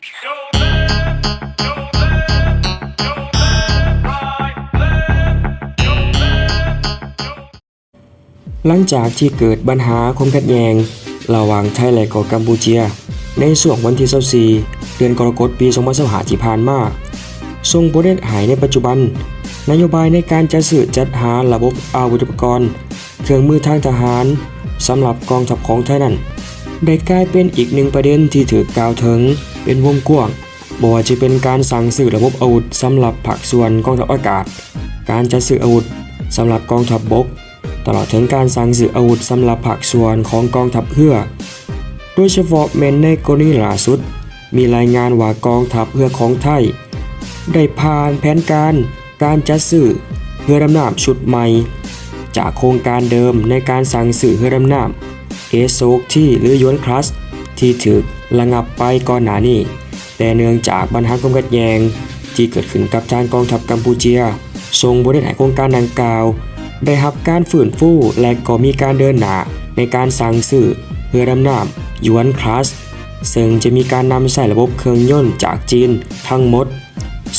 หลังจากที่เกิดปัญหาความขัดแย้งระหว่างไทยและก็กัมพูเชีย ในช่วงวันที่24เดือนกรกฎาคมปี2025ที่ผ่านมาส่งผลให้หายในปัจจุบัน นโยบายในการจัดซื้อจัดหาระบบอาวุธอุปกรณ์ เครื่องมือทางทหารสำหรับกองทัพของไทยนั้นได้กลายเป็นอีกหนึ่งประเด็นที่ถือกล่าวถึง เป็นวงกว้างบ่ว่าจะเป็นการสั่งซื้อระบบอาวุธสำหรับภาคส่วนกองทัพอากาศ การจัดซื้ออาวุธสำหรับกองทัพบบก ตลอดถึงการสั่งซื้ออาวุธสำหรับภาคส่วนของกองทัพเรือโดยเฉพาะแม้นในกรณีล่าสุด มีรายงานว่ากองทัพเรือของไทย ได้ผ่านแผนการการจัดซื้อเรือดำน้ำชุดใหม่ จากโครงการเดิมในการสั่งซื้อเรือดำน้ำเอโซกที่หรือยวนคลัส ที่ถูกระงับไปก่อนหน้านี้ แต่เนื่องจากปัญหาความขัดแย้งที่เกิดขึ้นกับทางกองทัพกัมพูเชียทรงบริหารโครงการดังกล่าว ได้รับการฝืนฟูและก็มีการเดินหน้าในการสั่งซื้อเรือดำน้ำยวนคลาสซึ่งจะมีการนำใส่ระบบเครื่องยนต์จากจีนทั้งหมด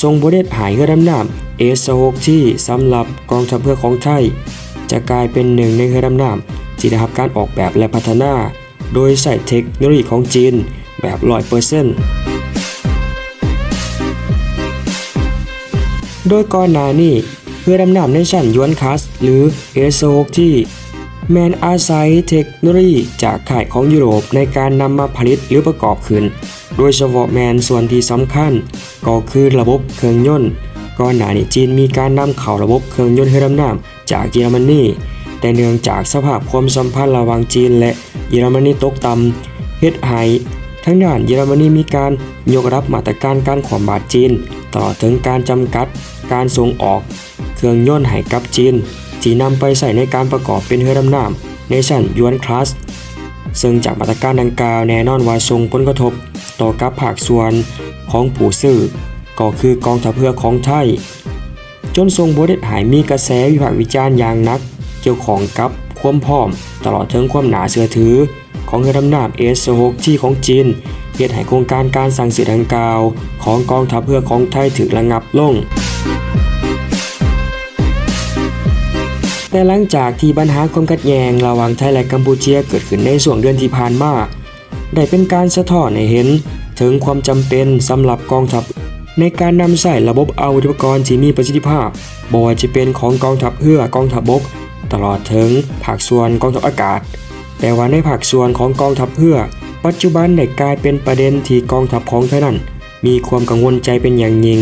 ทรงบริหารเรือดำน้ำเอสโกที่สำหรับกองทัพเรือของไทย จะกลายเป็นหนึ่งในเรือดำน้ำที่ได้รับการออกแบบและพัฒนา โดยใส่เทคโนโลยีของจีนแบบร้อยเปอร์เซ็นต์โดยก่อนหน้านี้เรือดำน้ำในชั้นยวนคัส หรือเอโซกที่ แมนอาศัยเทคโนโลยีจากข่ายของยุโรปในการนำมาผลิตหรือประกอบขึ้น โดยเฉพาะแมนส่วนที่สำคัญ ก็คือระบบเครื่องยนต์ก่อนหน้านี้จีนมีการนำเข้าระบบเครื่องยนต์เรือดำน้ำจากเยอรมนี แต่เนื่องจากสภาพความสัมพันธ์ระหว่างจีนและเยอรมนีตกต่ำเฮ็ดให้ทั้งด้านเยอรมนีมีการยกรับมาตรการการขวามบาดจีนตลอดถึงการจำกัดการส่งออก เครื่องยนต์ให้กับจีนที่นำไปใส่ในการประกอบเป็นเรือดำน้ำในชั้นยวนคลาสซึ่งจากมาตรการดังกล่าวแน่นอนว่าส่งผลกระทบ ต่อกับภาคส่วนของผู้ซื้อก็คือกองทัพเรือของไทย จนทรงบริษัทหายมีกระแสวิพากษ์วิจารณ์อย่างหนัก กี่ยวของกับความพร้อม ตลอดถึงความหนาเสือถือ ของเรือดำน้ำเอสโฮกที่ของจีนเหตุให้โครงการการสั่งซื้อดังกล่าว ของกองทัพเรือของไทยถึกระงับลงแต่หลังจากที่ปัญหาความขัดแย้งระหว่างไทยและกัมพูเชียเกิดขึ้นในช่วงเดือนที่ผ่านมา ได้เป็นการสะท้อนให้เห็น ถึงความจำเป็นสำหรับกองทัพ ในการนำใส่ระบบอาวุธอุปกรณ์ที่มีประสิทธิภาพบ่ว่าจะเป็นของกองทัพเรือกองทัพบก ตลอดถึงภาคส่วนกองทัพอากาศ แต่ว่าในภาคส่วนของกองทัพเรือปัจจุบันได้กลายเป็นประเด็นที่กองทัพของไทยนั้นมีความกังวลใจเป็นอย่างยิ่ง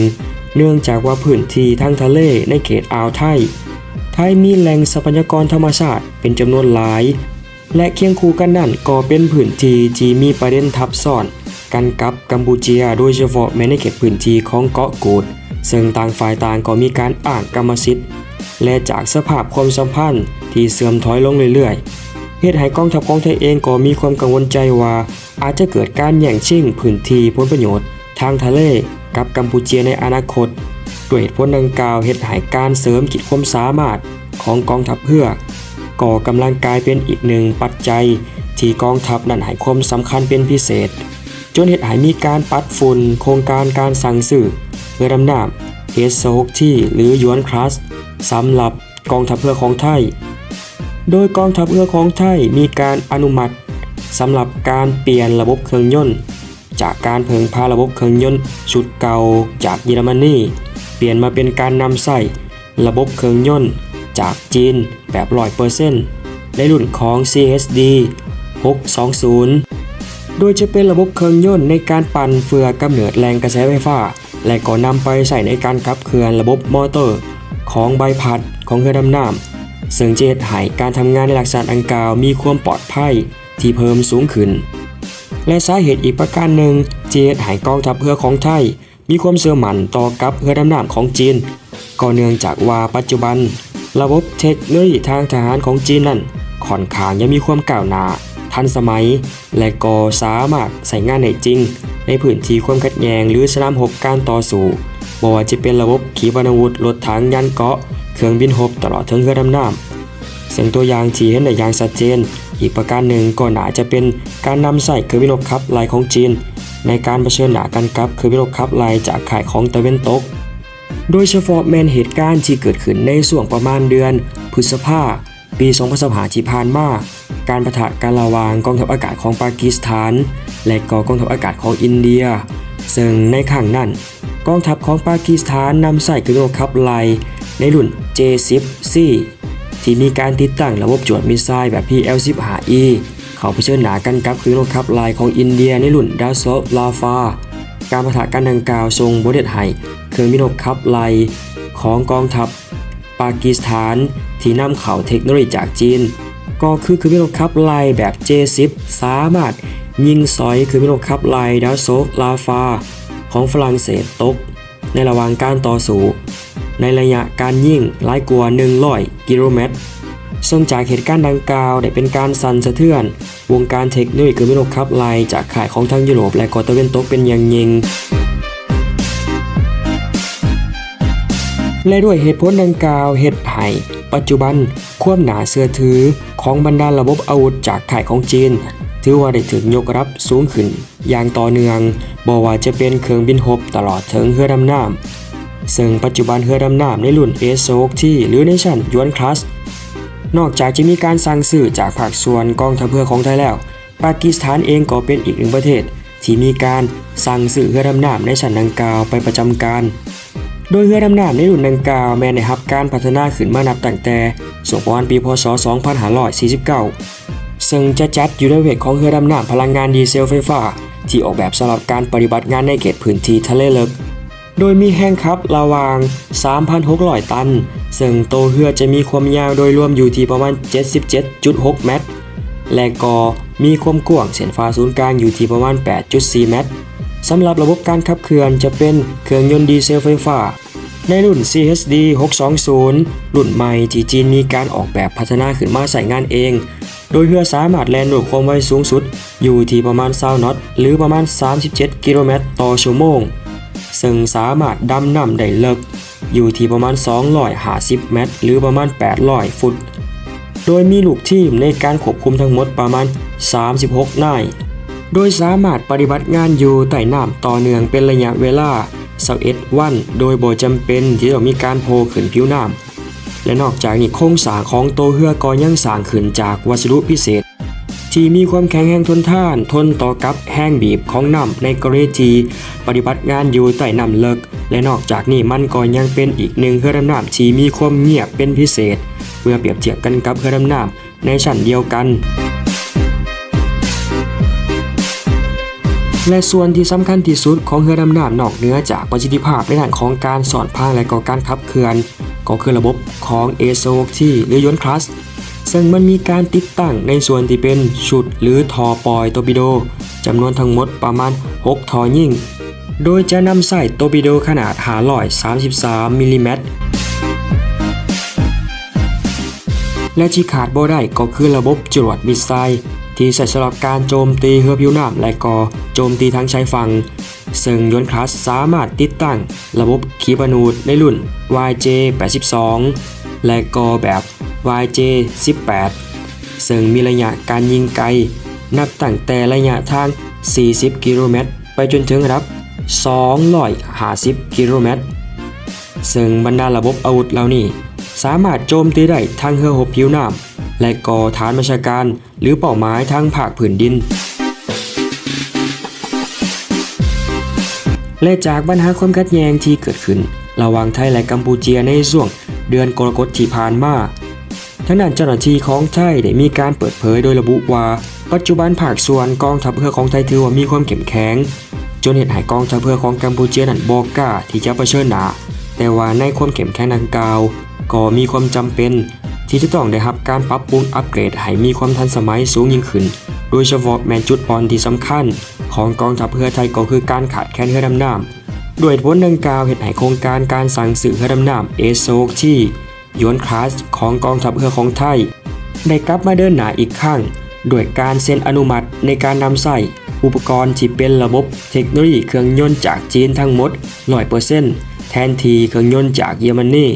เนื่องจากว่าพื้นที่ทางทะเลในเขตอ่าวไทย ไทยมีแหล่งทรัพยากรธรรมชาติเป็นจำนวนหลาย และเคียงคู่กันนั่นก็เป็นพื้นที่ที่มีประเด็นทับซ้อนกันกับกัมพูเชียโดยเฉพาะแม้ในเขตพื้นที่ของเกาะกูดซึ่งต่างฝ่ายต่างก็มีการอ้างกรรมสิทธิ์ และจากสภาพความสัมพันธ์ที่เสื่อมถอยลงเรื่อยๆ เหตุให้กองทัพของไทยเองก็มีความกังวลใจว่า อาจจะเกิดการแย่งชิงพื้นที่ผลประโยชน์ ทางทะเลกับกัมพูเชียในอนาคตด้วยเหตุผลดังกล่าวเหตุให้การเสริมขีดความสามารถของกองทัพเรือก่อกำลังกลายเป็นอีกหนึ่งปัจจัย ที่กองทัพนั้นให้ความสำคัญเป็นพิเศษ จนเหตุให้มีการปัดฝุ่นโครงการการสั่งซื้อเรือดำน้ำเอสโซกที่หรือยวนคลาส สำหรับกองทัพเรือของไทย โดยกองทัพเรือของไทยมีการอนุมัติสำหรับการเปลี่ยนระบบเครื่องยนต์ จากการเพิ่งพาระบบเครื่องยนต์ชุดเก่าจากเยอรมนีเปลี่ยนมาเป็นการนำใส่ระบบเครื่องยนต์จากจีนแบบร้อยเปอร์เซ็นต์ในรุ่นของ CSD 620 โดยจะเป็นระบบเครื่องยนต์ในการปั่นเฟือกำเนิดแรงกระแสไฟฟ้า และก็นำไปใส่ในการขับเคลื่อนระบบมอเตอร์ ของใบพัดของเรือดำน้ำซึ่งจะเฮ็ดให้การทำงานในหลักษณะดังกาวมีความปลอดภัยที่เพิ่มสูงขึ้น และสาเหตุอีกประการหนึ่งที่เฮ็ดให้กองทัพเรือของไทย มีความเชื่อมั่นต่อกับเรือดำน้ำของจีน ก็เนื่องจากว่าปัจจุบัน ระบบเทคโนโลยีทางทหารของจีนนั้นค่อนข้างยังมีความก้าวหน้าทันสมัย และก็สามารถใช้งานได้จริง ในพื้นที่ความขัดแย้งหรือสนามรบการต่อสู้ บ่ว่าจะเป็นระบบขีปนาวุธรถถังยันเกาะ เครื่องบินรบตลอดถึงเรือดำน้ำซึ่งตัวอย่างที่เห็นได้อย่างชัดเจน อีกประการหนึ่งก็น่าจะเป็นการนำใส่เครื่องบินรบขับลายของจีน ในการเผชิญหน้ากันกับเครื่องบินรบขับไล่จากข่ายของตะเวนตก โดยเฉพาะแมนเหตุการณ์ที่เกิดขึ้นในส่วงประมาณเดือน พฤษภาปี2025ที่ผ่านมา การประทะกันระวางกองทัพอากาศของปากีสถาน และก็กองทัพอากาศของอินเดีย ซึ่งในครั้งนั้น กองทัพของปากีสถานนำใส่กระโดดขับไล่ในรุ่น J10C ที่มีการติดตั้งระบบจวดมิสไซล์แบบ PL-15E เขาเผชิญหน้ากันกับเครื่องรบขับไล่ของอินเดียในรุ่น Dassault Rafale การประทะกันดังกล่าวทรงบทเด็ดให้เครื่องบินรบขับไล่ของกองทัพปากีสถานที่นำเข้าเทคโนโลยีจากจีน ก็คือเครื่องบินรบขับไล่แบบ J10 สามารถยิงสอยเครื่องบินรบขับไล่ดาโซลาฟา ของฝรั่งเศสตก ในระหว่างการต่อสู้ในระยะการยิงหลายกว่า100กิโลเมตรซึ่งจากเหตุการณ์ดังกล่าวได้เป็นการสั่นสะเทือน วงการเทคโนโลยีเครื่องบินรบขับไลจากข่ายของทางยุโรปและกาะตะเวนตกเป็นอย่างยิ่งและด้วยเหตุผลดังกล่าวเหตุให้ปัจจุบัน ความหนาเสื้อถือของบรรดาระบบอาวุธจากข่ายของจีน ถือว่าได้ถึงยกรับสูงขึ้น อย่างต่อเนื่องบอว่าจะเป็นเครื่องบินรบตลอดถึงเรือดำน้ำซึ่งปัจจุบันเรือดำน้ำในรุ่นเอสโซกที่หรือในชั้นยวนคลาสนอกจากจะมีการสั่งซื้อจากภาคส่วนกองทัพเรือของไทยแล้ว ปากีสถานเองก็เป็นอีกหนึ่งประเทศ ที่มีการสั่งซื้อเรือดำน้ำในชั้นดังกล่าวไปประจำการ โดยเรือดำน้ำในรุ่นดังกล่าวแม้ได้รับการพัฒนาขึ้นมานับตั้งแต่สงประมาณปีพศ 2549 ซึ่งจะจัดอยู่ในเวทของเรือดำน้ำพลังงานดีเซลไฟฟ้า ที่ออกแบบสำหรับการปฏิบัติงานในเขตพื้นที่ทะเลลึก โดยมีแห้งครับระวาง 3,600 ตัน ซึ่งโตเรือจะมีความยาวโดยรวมอยู่ที่ประมาณ 77.6 เมตร และก็มีความกว้างเส้นฟ้าศูนย์กลางอยู่ที่ประมาณ 8.4 เมตรสำหรับระบบการขับเคลื่อนจะเป็นเครื่องยนต์ดีเซลไฟฟ้า ในรุ่น CHD 620 รุ่นใหม่ที่จีนมีการออกแบบพัฒนาขึ้นมาใส่งานเอง โดยเรือสามารถแล่นด้วยความไวสูงสุด อยู่ที่ประมาณ20นอต หรือประมาณ 37 กิโลเมตรต่อชั่วโมง ซึ่งสามารถดำน้ำได้ลึก อยู่ที่ประมาณ 250 เมตร หรือประมาณ 800 ฟุต โดยมีลูกทีมในการควบคุมทั้งหมดประมาณ 36 นาย โดยสามารถปฏิบัติงานอยู่ใต้น้ำต่อเนื่องเป็นระยะเวลา21วัน โดยบ่จำเป็นที่จะมีการโผล่ขึ้นผิวน้ำ และนอกจากนี้โครงสร้างของโตวเรือก็ยังสร้างขึ้นจากวัสดุพิเศษ ที่มีความแข็งแรงทนทาน ทนต่อกับแห้งบีบของน้ำในกรณีที่ปฏิบัติงานอยู่ใต้น้ำเลิก และนอกจากนี้มันก็ยังเป็นอีกหนึ่งเครื่องดำน้ำที่มีความเงียบเป็นพิเศษ เมื่อเปรียบเทียบกันกับเครื่องดำน้ำในชั้นเดียวกันและส่วนที่สำคัญที่สุดของเรือดำน้ำนอกเหนือจากประสิทธิภาพในด้านของการสอนพางและก็การขับเคลื่อน ก็คือระบบของ a s o ที่หรือยนต์คลัสซึ่งมันมีการติดตั้งในส่วนที่เป็นชุดหรือทอปอยโตปิโดจำนวนทั้งหมดประมาณ 6 ทอยิ่ง โดยจะนำใส่โตปิโดขนาด533มิลลิเมตรและที่ขาดบ่ได้ก็คือระบบจรวดมิสไซล์ที่ใช้สำหรับการโจมตีเรือผิวน้ำและก็โจมตีทั้งชายฝั่ง ซึ่งยนต์คลาสสามารถติดตั้งระบบขีปนาวุธในรุ่น YJ82 และก็แบบ YJ18 ซึ่งมีระยะการยิงไกล นับตั้งแต่ระยะทาง 40 กิโลเมตร ไปจนถึงรับ 250 กิโลเมตร ซึ่งบรรดาระบบอาวุธเหล่านี้ สามารถโจมตีได้ทั้งเรือหบผิวน้ำและก่อฐานบัญชาการหรือเป้าหมายทางภาคผืนดิน และจากปัญหาความขัดแย้งที่เกิดขึ้น ระหว่างไทยและกัมพูเชียในช่วง เดือนกรกฎที่ผ่านมาทางด้านเจ้าหน้าที่ของไทยได้มีการเปิดเผยโดยระบุว่า ปัจจุบันภาคส่วนกองทัพเรือของไทยถือว่ามีความเข้มแข็งจนเหตุให้กองทัพเรือของกัมพูเชียนั้นบอกกล้าที่จะเผชิญหน้าแต่ว่าในความเข้มแข็งดังกล่าวก็มีความจำเป็น ที่จะต้องได้รับการปรับปรุงอัปเกรดให้มีความทันสมัยสูงยิ่งขึ้น โดยเฉพาะแมนจุดอ่อนที่สำคัญ ของกองทัพเรือไทยก็คือการขาดแคลนเรือดำน้ำด้วยผลดังกล่าวเหตุให้โครงการการสั่งซื้อเรือดำน้ำเอโซกที่ยวนคลาสของกองทัพเรือของไทย ได้กลับมาเดินหน้าอีกครั้งด้วยการเซ็นอนุมัติในการนำใส่อุปกรณ์ที่เป็นระบบเทคโนโลยีเครื่องยนต์จากจีนทั้งหมด100%แทนที่เครื่องยนต์จากเยอรมนี